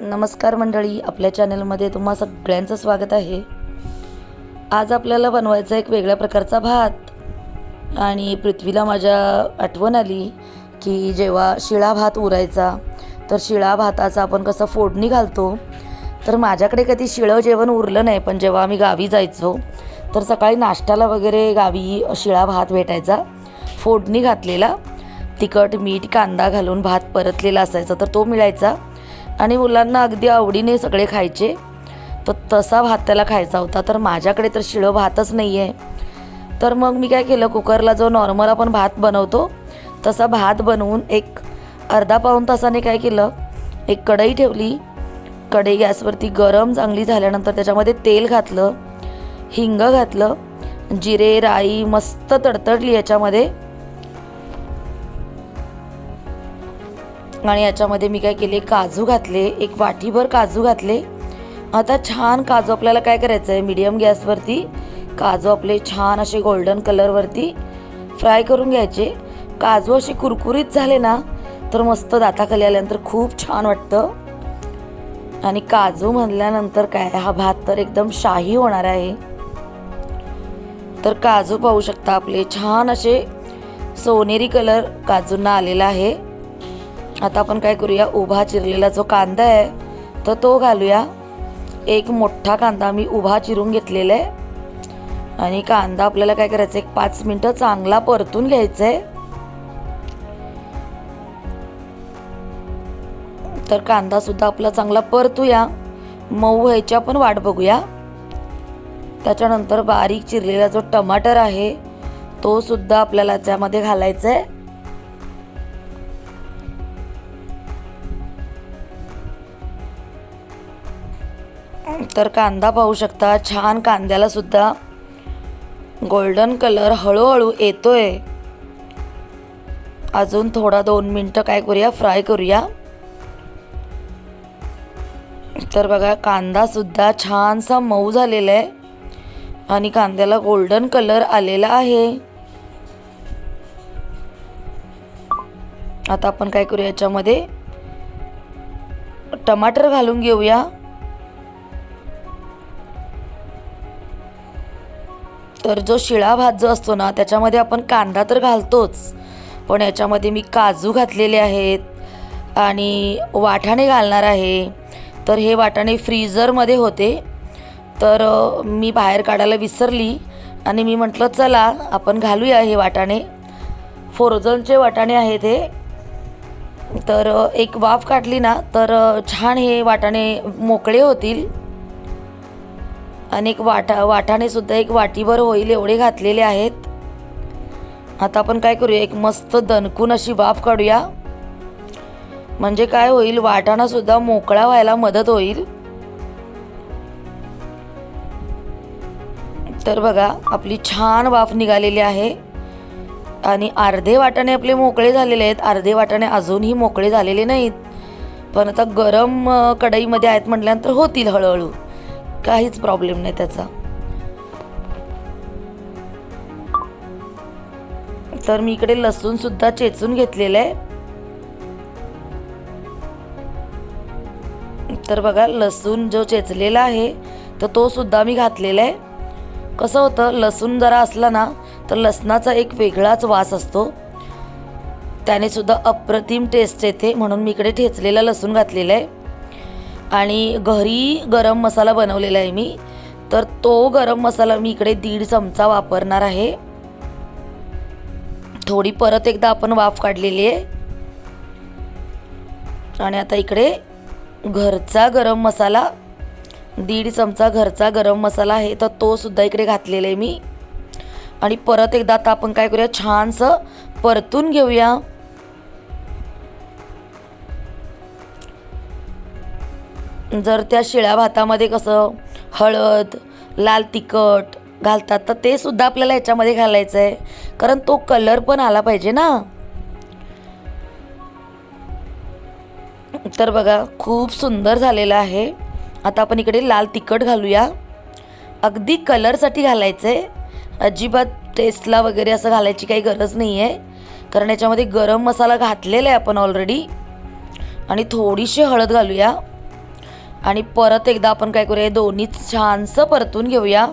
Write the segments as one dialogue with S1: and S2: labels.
S1: नमस्कार मंडळी आपल्या चॅनलमध्ये तुम्हा सगळ्यांचं स्वागत आहे. आज आपल्याला बनवायचा एक वेगळ्या प्रकारचा भात. आणि पृथ्वीला माझ्या आठवण आली की जेव्हा शिळा भात उरायचा तर शिळा भाताचा आपण कसं फोडणी घालतो. तर माझ्याकडे कधी शिळं जेवण उरलं नाही पण जेव्हा आम्ही गावी जायचो तर सकाळी नाश्त्याला वगैरे गावी शिळा भात भेटायचा. फोडणी घातलेला तिखट मीठ कांदा घालून भात परतलेला असायचा तर तो मिळायचा. आणि मुलांना अगदी आवडीने सगळे खायचे. तर तसा भात त्याला खायचा होता. तर माझ्याकडे तर शिळं भातच नाही आहे तर मग मी काय केलं? कुकरला जो नॉर्मल आपण भात बनवतो तसा भात बनवून एक अर्धा पाऊण तासाने काय केलं? एक कढई ठेवली. कढई गॅसवरती गरम चांगली झाल्यानंतर त्याच्यामध्ये तेल घातलं. हिंग घातलं. जिरे राई मस्त तडतडली याच्यामध्ये. आणि याच्यामध्ये मी काय केले काजू घातले एक वाटीभर काजू घातले. आता छान काजू आपल्याला काय करायचं आहे मीडियम गॅसवरती काजू आपले छान असे गोल्डन कलरवरती फ्राय करून घ्यायचे. काजू असे कुरकुरीत झाले ना तर मस्त दाताखाली आल्यानंतर खूप छान वाटतं. आणि काजू म्हणल्यानंतर काय हा भात तर एकदम शाही होणार आहे. तर काजू पाहू शकता आपले छान असे सोनेरी कलर काजूंना आलेला आहे. आता आपण काय करूया उभा चिरलेला जो कांदा आहे तर तो घालूया. एक मोठा कांदा मी उभा चिरून घेतलेला आहे. आणि कांदा आपल्याला काय करायचं एक पाच मिनटं चांगला परतून घ्यायचा आहे. तर कांदा सुद्धा आपला चांगला परतूया. मऊ व्हायची आपण वाट बघूया. त्याच्यानंतर बारीक चिरलेला जो टमाटर आहे तो सुद्धा आपल्याला त्यामध्ये घालायचा आहे. तर कांदा पाहू शकता. छान कांद्याला सुद्धा गोल्डन कलर हळूहळू येतोय. अजून थोडा दोन मिनटं काय करूया? फ्राय करूया. तर बघा कांदा सुद्धा छानसा मऊ झालेला आहे. आणि कांद्याला गोल्डन कलर आलेला आहे. आता आपण काय करूया याच्यामध्ये? टमाटर घालून घेऊया. तर जो शिळा भात जो असतो ना त्याच्यामध्ये आपण कांदा तर घालतोच. पण याच्यामध्ये मी काजू घातलेले आहेत आणि वाटाणे घालणार आहे. तर हे वाटाणे फ्रीझरमध्ये होते. तर मी बाहेर काढायला विसरली आणि मी म्हटलं चला आपण घालूया हे वाटाणे. फोरोझनचे वाटाणे आहेत हे. तर एक वाफ काढली ना तर छान हे वाटाणे मोकळे होतील. आणि एक वाटा वाटाणे सुद्धा एक वाटीभर होईल एवढे घातलेले आहेत. आता आपण काय करूया? एक मस्त दणकून अशी वाफ काढूया. म्हणजे काय होईल? वाटाणा सुद्धा मोकळा व्हायला मदत होईल. तर बघा आपली छान वाफ निघालेली आहे. आणि अर्धे वाटाणे आपले मोकळे झालेले आहेत. अर्धे वाटाणे अजूनही मोकळे झालेले नाहीत. पण आता गरम कढईमध्ये आहेत म्हटल्यानंतर होतील हळूहळू. काहीच प्रॉब्लेम नाही त्याचा. तर मी इकडे लसूण सुद्धा चेचून घेतलेलं आहे. तर बघा लसूण जो चेचलेला आहे तर तो सुद्धा मी घातलेला आहे. कसं होतं लसूण जरा असला ना तर लसणाचा एक वेगळाच वास असतो. त्याने सुद्धा अप्रतिम टेस्ट येते म्हणून मी इकडे ठेचलेला लसूण घातलेला आहे. आणि घरी गरम मसाला बनवलेला आहे मी. तर तो गरम मसाला मी इकडे दीड चमचा वापरणार आहे. थोडी परत एकदा आपण वाफ काढलेली आहे. आणि आता इकडे घरचा गरम मसाला दीड चमचा घरचा गरम मसाला आहे. तर तो सुद्धा इकडे घातलेला आहे मी. आणि परत एकदा आता आपण काय करूया छानसं परतून घेऊया. जर त्या शिळ्या भातामध्ये कसं हळद लाल तिखट घालतात तर ते सुद्धा आपल्याला याच्यामध्ये घालायचं आहे. कारण तो कलर पण आला पाहिजे ना. तर बघा खूप सुंदर झालेलं आहे. आता आपण इकडे लाल तिखट घालूया. अगदी कलरसाठी घालायचं आहे अजिबात टेस्टला वगैरे असं घालायची काही गरज नाही आहे कारण याच्यामध्ये गरम मसाला घातलेला आहे आपण ऑलरेडी आणि थोडीशी हळद घालूया. आणि परत एकदा आपण काय करूया दोन्ही छानसं परतून घेऊया.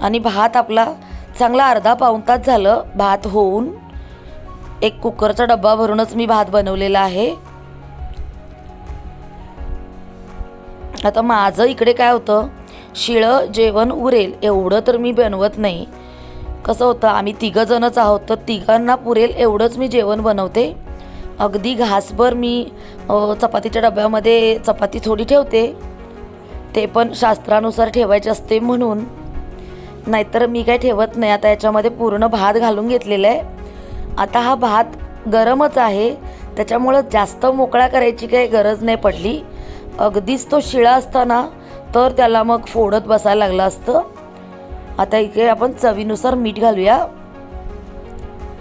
S1: आणि भात आपला चांगला अर्धा पाऊण तास झालं भात होऊन एक कुकरचा डब्बा भरूनच मी भात बनवलेला आहे. आता माझं इकडे काय होतं शिळं जेवण उरेल एवढं तर मी बनवत नाही. कसं होतं आम्ही तिघंजणच आहोत तर तिघांना पुरेल एवढंच मी जेवण बनवते. अगदी घासभर मी चपातीच्या डब्यामध्ये चपाती थोडी ठेवते. ते पण शास्त्रानुसार ठेवायचे असते म्हणून. नाहीतर मी काय ठेवत नाही. आता याच्यामध्ये पूर्ण भात घालून घेतलेला आहे. आता हा भात गरमच आहे. त्याच्यामुळं जास्त मोकळा करायची काही गरज नाही पडली. अगदीच तो शिळा असताना तर त्याला मग फोडत बसायला लागलं असतं. आता इकडे आपण चवीनुसार मीठ घालूया.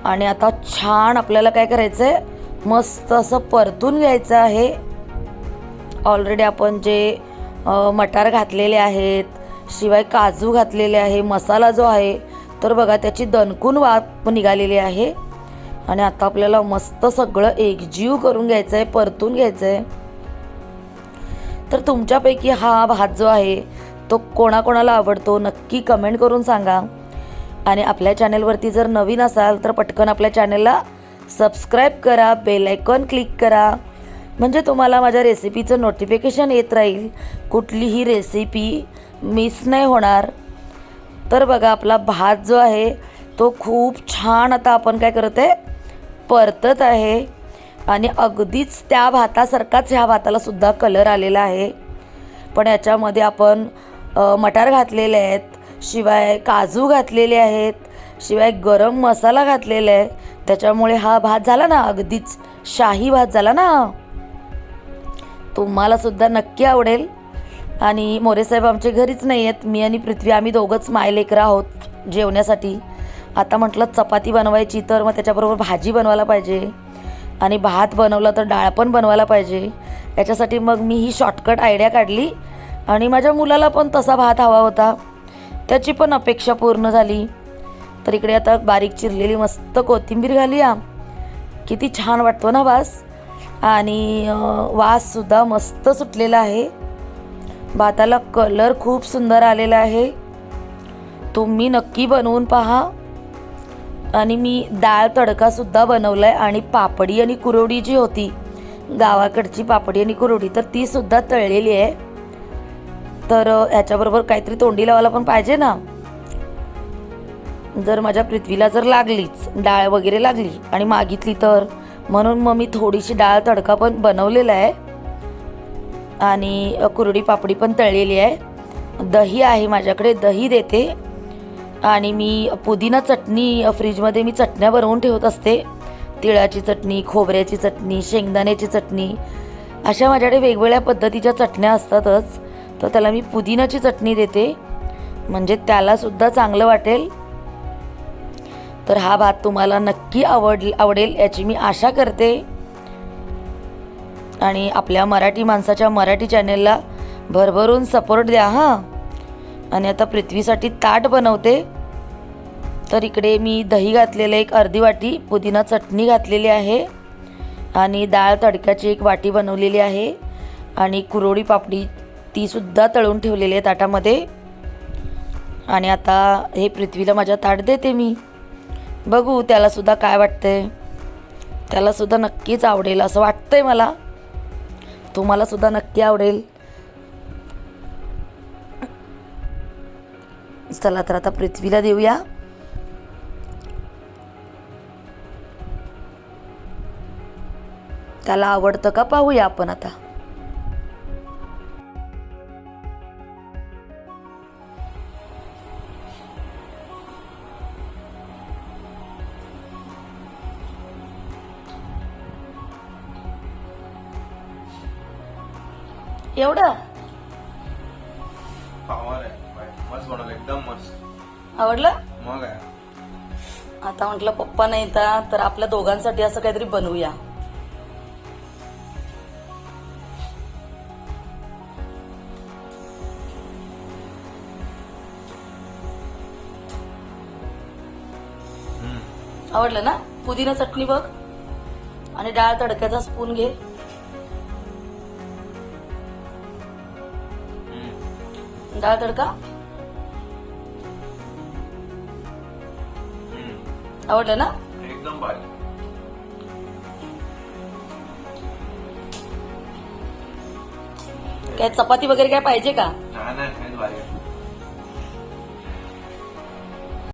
S1: आणि आता छान आपल्याला काय करायचं आहे मस्त असं परतून घ्यायचं आहे. ऑलरेडी आपण जे मटार घातलेले आहेत शिवाय काजू घातलेले आहे मसाला जो आहे तर बघा त्याची दणकून वाफ निघालेली आहे. आणि आता आपल्याला मस्त सगळं एकजीव करून घ्यायचं आहे परतून घ्यायचं आहे तर तुमच्यापैकी हा भात जो आहे तो कोणाकोणाला आवडतो नक्की कमेंट करून सांगा. आणि आपल्या चॅनेलवरती जर नवीन असाल तर पटकन आपल्या चॅनेलला सबस्क्राईब करा बेल आयकॉन क्लिक करा. म्हणजे तुम्हाला माझ्या रेसिपीचं नोटिफिकेशन येत राहील. कुठलीही रेसिपी मिस नाही होणार. तर बघा आपला भात जो आहे तो खूप छान आता आपण काय करत आहे परतत आहे. आणि अगदीच त्या भातासारखाच ह्या भाताला सुद्धा कलर आलेला आहे. पण याच्यामध्ये आपण मटार घातलेले आहेत शिवाय काजू घातलेले आहेत शिवाय गरम मसाला घातलेला आहे. त्याच्यामुळे हा भात झाला ना अगदीच शाही भात झाला ना. तुम्हाला सुद्धा नक्की आवडेल. आणि मोरेसाहेब आमच्या घरीच नाही आहेत. मी आणि पृथ्वी आम्ही दोघंच मायलेकर आहोत जेवण्यासाठी. आता म्हटलं चपाती बनवायची तर मग त्याच्याबरोबर भाजी बनवायला पाहिजे. आणि भात बनवला तर डाळ पण बनवायला पाहिजे. याच्यासाठी मग मी ही शॉर्टकट आयडिया काढली. आणि माझ्या मुलाला पण तसा भात हवा होता. त्याची पण अपेक्षा पूर्ण झाली. तर इकडे आता बारीक चिरलेली मस्त कोथिंबीर घालूया. किती छान वाटतो ना वास आणि वाससुद्धा मस्त सुटलेला आहे. भाताला कलर खूप सुंदर आलेला आहे. तुम्ही नक्की बनवून पहा. आणि मी डाळ तडकासुद्धा बनवला आहे आणि पापडी आणि कुरवडी जी होती गावाकडची पापडी आणि कुरवडी तर तीसुद्धा तळलेली आहे. तर ह्याच्याबरोबर काहीतरी तोंडी लावायला पण पाहिजे ना? जर माझ्या पृथ्वीला जर लागलीच डाळ वगैरे लागली आणि मागितली तर? म्हणून मग मी थोडीशी डाळ तडका पण बनवलेला आहे. आणि कुरडी पापडी पण तळलेली आहे. दही आहे माझ्याकडे दही देते. आणि मी पुदिना चटणी फ्रीजमध्ये मी चटण्या बनवून ठेवत असते. तिळाची चटणी खोबऱ्याची चटणी शेंगदाण्याची चटणी अशा माझ्याकडे वेगवेगळ्या पद्धतीच्या चटण्या असतातच. तर त्याला मी पुदिनाची चटणी देते. म्हणजे त्यालासुद्धा चांगलं वाटेल. तर हा भात तुम्हाला नक्की आवड आवडेल याची मी आशा करते. आणि आपल्या मराठी माणसाच्या मराठी चॅनेलला भरभरून सपोर्ट द्या हां. आणि आता पृथ्वीसाठी ताट बनवते. तर इकडे मी दही घातलेलं एक अर्धी वाटी पुदिना चटणी घातलेली आहे. आणि डाळ तडक्याची एक वाटी बनवलेली आहे. आणि कुरोडी पापडी तीसुद्धा तळून ठेवलेली आहे ताटामध्ये. आणि आता हे पृथ्वीला माझ्या ताट देते मी. बघू त्यालासुद्धा काय वाटतंय. त्यालासुद्धा नक्कीच आवडेल असं वाटतंय मला. तुम्हालासुद्धा नक्की आवडेल. चला तर आता पृथ्वीला देऊया. त्याला आवडतं का पाहूया आपण आता. एवढं?
S2: पावर आहे. मस्त बनवलं एकदम मस्त.
S1: आवडलं?
S2: मग आहे.
S1: आता म्हटलं पप्पा नाही तर आपल्या दोघांसाठी असं काहीतरी बनवूया. आवडलं ना? पुदिना चटणी बघ. आणि डाळ तडक्याचा स्पून घे. डाळ तडका. आवडलं ना
S2: एकदम भारी
S1: काय चपाती वगैरे काय पाहिजे का
S2: नाही.